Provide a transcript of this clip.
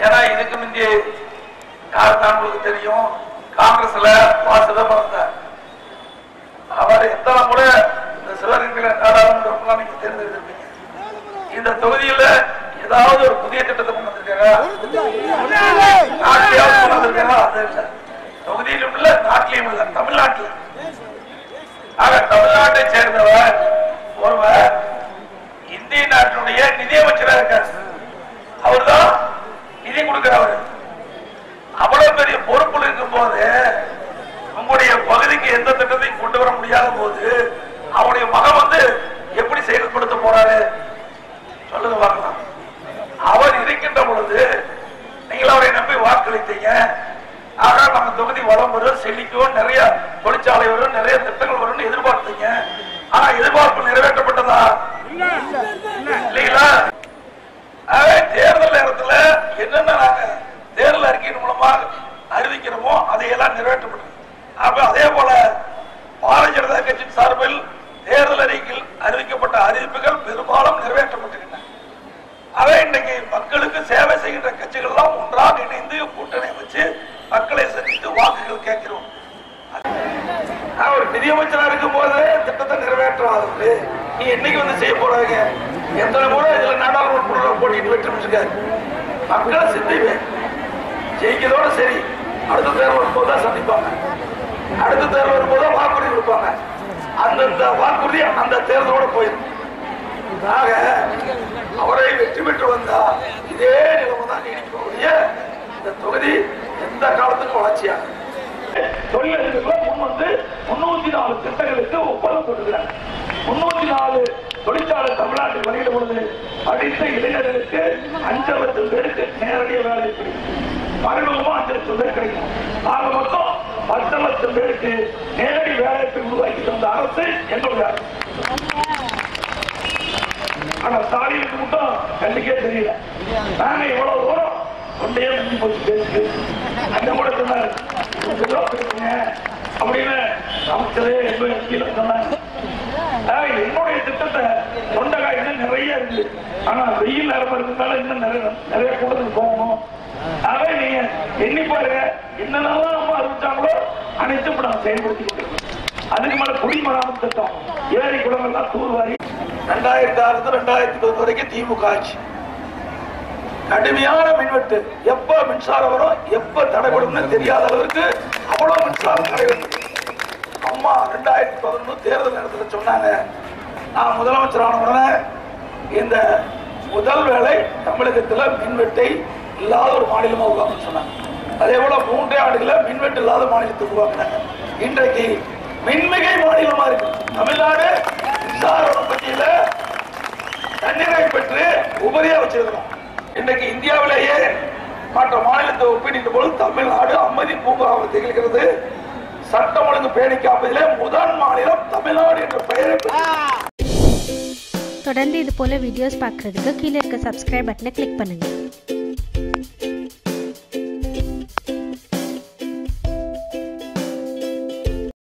ஏன்னா இதுக்கு முந்தி தெரியும். காங்கிரஸ்ல வாசுதம் இருந்தார் அவர் எத்தனை முறை இந்த சிவகங்கையில நாடாளுமன்றம் நீங்க தேர்ந்தெடுத்திருப்பீங்க? இந்த தொகுதியில ஏதாவது ஒரு புதிய திட்டத்தை கொண்டு வந்திருக்காங்க ஆக தமிழ்நாட்டை சேர்ந்தவர் ஒருவர் இந்திய நாட்டினுடைய நிதியமைச்சராக இருக்கார். அவர்தான் நிதி கொடுக்கிறவர். அவ்வளவு பெரிய பொறுப்புல இருக்கும் போது உங்களுடைய பகுதிக்கு எந்த திட்டத்தையும் கொண்டு வர முடியாத போது அவருடைய மகன் வந்து எப்படி செயல்படுத்த போறாரு? சொல்லுங்க பார்க்கலாம். அவர் இருக்கின்ற பொழுது நீங்கள் அவரை நம்பி வாக்களித்தீங்க. ஆக நம்ம தொகுதி வளம் வரும் செழிக்கும் நிறைய தொழிற்சாலை வரும் நிறைய கட்சியின் சார்பில் தேர்தல் அறிக்கையில் அறிவிக்கப்பட்ட அறிவிப்புகள் பெரும்பாலும் நிறைவேற்றப்பட்டிருக்கின்றன. அவை இன்றைக்கு மக்களுக்கு சேவை செய்கின்ற கட்சிகள் எல்லாம் ஒன்றாக இணைந்து கூட்டணி வச்சு மக்களை சந்தித்து வாக்குகள் கேட்கிறோம். நான் ஒரு நிதியமைச்சரா இருக்கும் போது திட்டத்தை நிறைவேற்றாதது நீ என்னைக்கு வந்து செய்ய போறாங்க? எத்தனை முறை இதுல நாடாளுமன்ற போட்டிட்டு வெற்றி பெற்றிருக்காரு மக்களை சிந்திப்பேன் ஜெயிக்கிறதோட சரி. அடுத்த தேர்வு வரும்போது தான் சந்திப்பாங்க. அடுத்த தேர்வு வரும்போது வாக்குறுதி கொடுப்பாங்க. அந்த தேர்தலோட போயிடும் ஆக அவரை வெற்றி பெற்று வந்தா இதே நிலைமை தான் நீடிக்கக்கூடிய இந்த தொகுதி எந்த காலத்துக்கும் வளர்ச்சியாகும் தொழிலதிபர்கள் முன் வந்து முன்னூத்தி நாலு திட்டங்களுக்கு ஒப்பந்தம் கொடுக்கிறாங்க முன்னூத்தி நாலு தொழிற்சாலை தமிழ்நாட்டில் வெளியிட பொழுது படித்த இளைஞர்களுக்கு அஞ்சு லட்சம் பேருக்கு நேரடிய வேலை கிடைக்கும். மறைமுகமா அஞ்சு லட்சம் பேர் கிடைக்கும். ஆக மொத்தம் பத்து லட்சம் பேருக்கு நேரடி வேலையை உருவாக்கி தந்த அரசு என்னுடைய ஆனா ஸ்டாலினுக்கு மட்டும் கண்டிக்கே தெரியல. நாங்க இவ்வளவு தூரம் கொண்டே வந்து போச்சு பேசு அந்த கூட சொன்னார் அப்படின்னு அமைச்சரே எங்க சொன்னாங்க என்னுடைய திட்டத்தை தொண்டகாய் இன்னும் நிறைய இருக்கு. ஆனா வெயில் நேரம் இருக்கிறதால இன்னும் நிறைய நிறைய இருக்கும் போகணும். ஆக நீங்க எண்ணி பாருங்க என்னென்னலாம் நம்ம அறிவிச்சாங்களோ அனைத்தும் இப்ப நான் செயல்படுத்திக்கிட்டு அதுக்கு மேல குடிமராமத்து திட்டம். ஏரி குளங்கள்லாம் தூர்வாரி. ரெண்டாயிரத்தி ஆறு ரெண்டாயிரத்தி இருபது வரைக்கும் திமுக ஆட்சி கடுமையான மின்வெட்டு. எப்ப மின்சாரம் வரும் எப்ப தடைபடும்னு தெரியாத அளவிற்கு அவ்வளவு மின்சாரம் தடைபடும் அம்மா ரெண்டாயிரத்தி பதினொன்று தேர்தல் நேரத்துல சொன்னாங்க. நான் முதலமைச்சர் ஆன உடனே இந்த முதல் வேலை தமிழகத்துல மின்வெட்டை இல்லாத ஒரு மாநிலமா உருவாக்குன்னு சொன்னாங்க. அதே போல மூன்றே ஆண்டுகள மின்வெட்டு இல்லாத மாநிலத்தை உருவாக்குனாங்க. இன்றைக்கு மின்மிகை மாநிலமா இருக்கு. தமிழ்நாடு மின்சார உற்பத்தியில தண்ணீரை பெற்று உபரியா வச்சிருக்கிறோம். இன்றைக்கு இந்தியாவிலேயே மற்ற மாநிலத்தை ஒப்பிடுகின்ற போது தமிழ்நாடு அமைதி பூங்காவை திகழ்கிறது சட்டம் ஒழுங்கு பேணி காப்பதிலே முதல் மாநிலம் தமிழ்நாடு என்ற பெயரை தொடர்ந்து இது போல வீடியோஸ் பார்க்குறதுக்கு கீழே இருக்க சப்ஸ்கிரைப் பட்டனை கிளிக் பண்ணுங்கள்